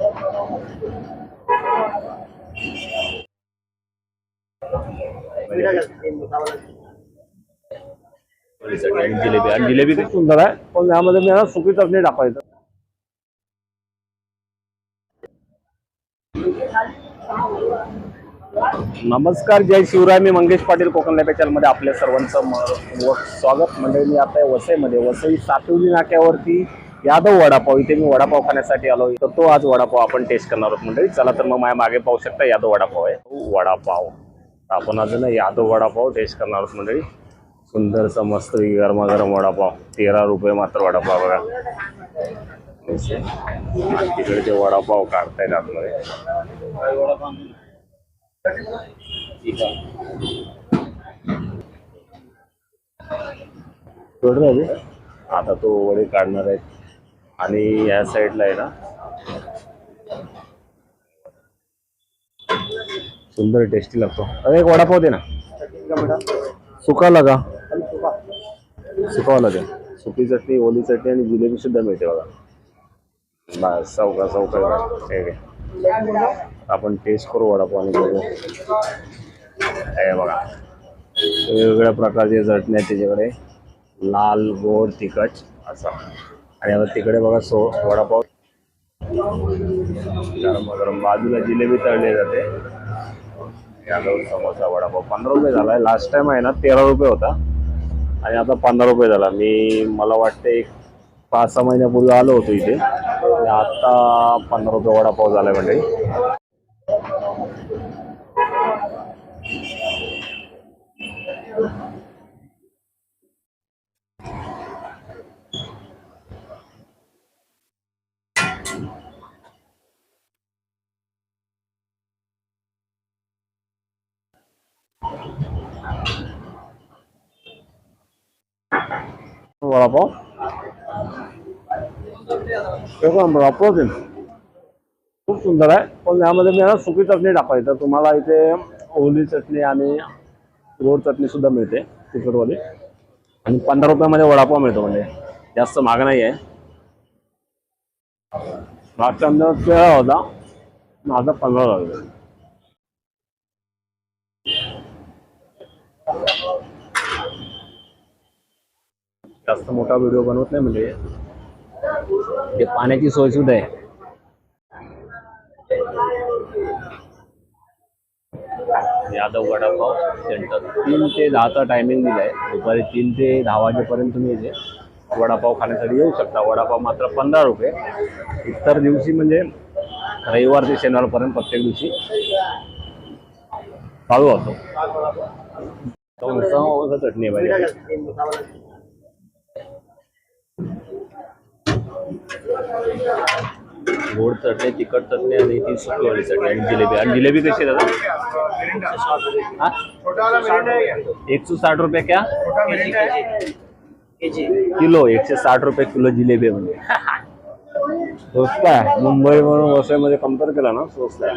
आणि जिलेबी आणि जिलेबी खूप सुंदर आहे. पण यामध्ये मी सुकी चटणी टाकायचं. नमस्कार जय शिवराय. मी मंगेश पाटील कोकणमध्ये आपल्या सर्वांचं स्वागत. म्हणजे मी आता वसईमध्ये वसई सातवली नाक्यावरती यादव वडापाव इथे मी वडापाव खाण्यासाठी आलो तर तो आज वडापाव आपण टेस्ट करणार आहोत मंडळी. चला तर मग माझ्या मागे पाहू शकता यादव वडापाव आहे. हो, वडापाव. आपण अजून यादव वडापाव टेस्ट करणार आहोत मंडळी. सुंदरचा मस्त गरमागरम वडापाव. तेरा रुपये मात्र वडापाव बघा. तिकडे ते वडापाव काढतायत आतमध्ये आता तो वडे काढणार आहेत. आणि या साईडला आहे ना. सुंदर टेस्टी लागतो. अरे एक वडापाव दे ना. सुका लागा सुकावा दे. सुकी चटणी ओली चटणी आणि जिलेबी सुद्धा मिळते बघा. बस चौका चौका हे आपण टेस्ट करू वडापाव आणि बघू. हे बघा. वेगवेगळ्या प्रकारचे चटणी आहेत त्याच्याकडे. लाल गोड तिखट असा. आणि आता तिकडे बघा सो वडापाव. गरम गरम. बाजूला जिलेबी तळली जाते. यादव समोसा वडापाव. पंधरा रुपये झाला आहे लास्ट टाइम आहे ना तेरा रुपये होता. आणि आता पंधरा रुपये झाला. मी मला वाटते एक पाच सहा महिन्यापूर्वी आलो होतो इथे. आता पंधरा रुपये वडापाव झाला म्हणजे वडापाव एकदम अप्रतिम खूप सुंदर आहे पण यामध्ये मी ना सुकी चटणी टाकायचं तुम्हाला इथे ओली चटणी आणि गोड चटणी सुद्धा मिळते तिखटवाली आणि पंधरा रुपयामध्ये वडापाव मिळतो म्हणजे जास्त महाग नाही आहे मागच्या अंदाज तेरा होता माझा पंधरा झाला जास्त मोठा व्हिडिओ बनवत नाही म्हणजे. ते पाण्याची सोय सुद्धा आहे. यादव वडापाव सेंटर तीन ते दहाचा टायमिंग दिला आहे दुपारी तीन ते दहा वाजेपर्यंत तुम्ही इथे वडापाव खाण्यासाठी येऊ शकता. वडापाव मात्र पंधरा रुपये. इतर दिवशी म्हणजे रविवार ते शनिवारपर्यंत प्रत्येक दिवशी. चालू असतो हो, चटणी आहे पाहिजे गोड चटणी तिखट चटणी आणि ती सुकवाली चटणी. आणि जिलेबी. आणि जिलेबी कशी आहे दादा? एकशे एक सौ साठ रुपये क्या? किलो. एकशे साठ रुपये किलो जिलेबी म्हणजे स्वस्त आहे. मुंबई म्हणून वसईमध्ये कंपेअर केला ना स्वस्त आहे.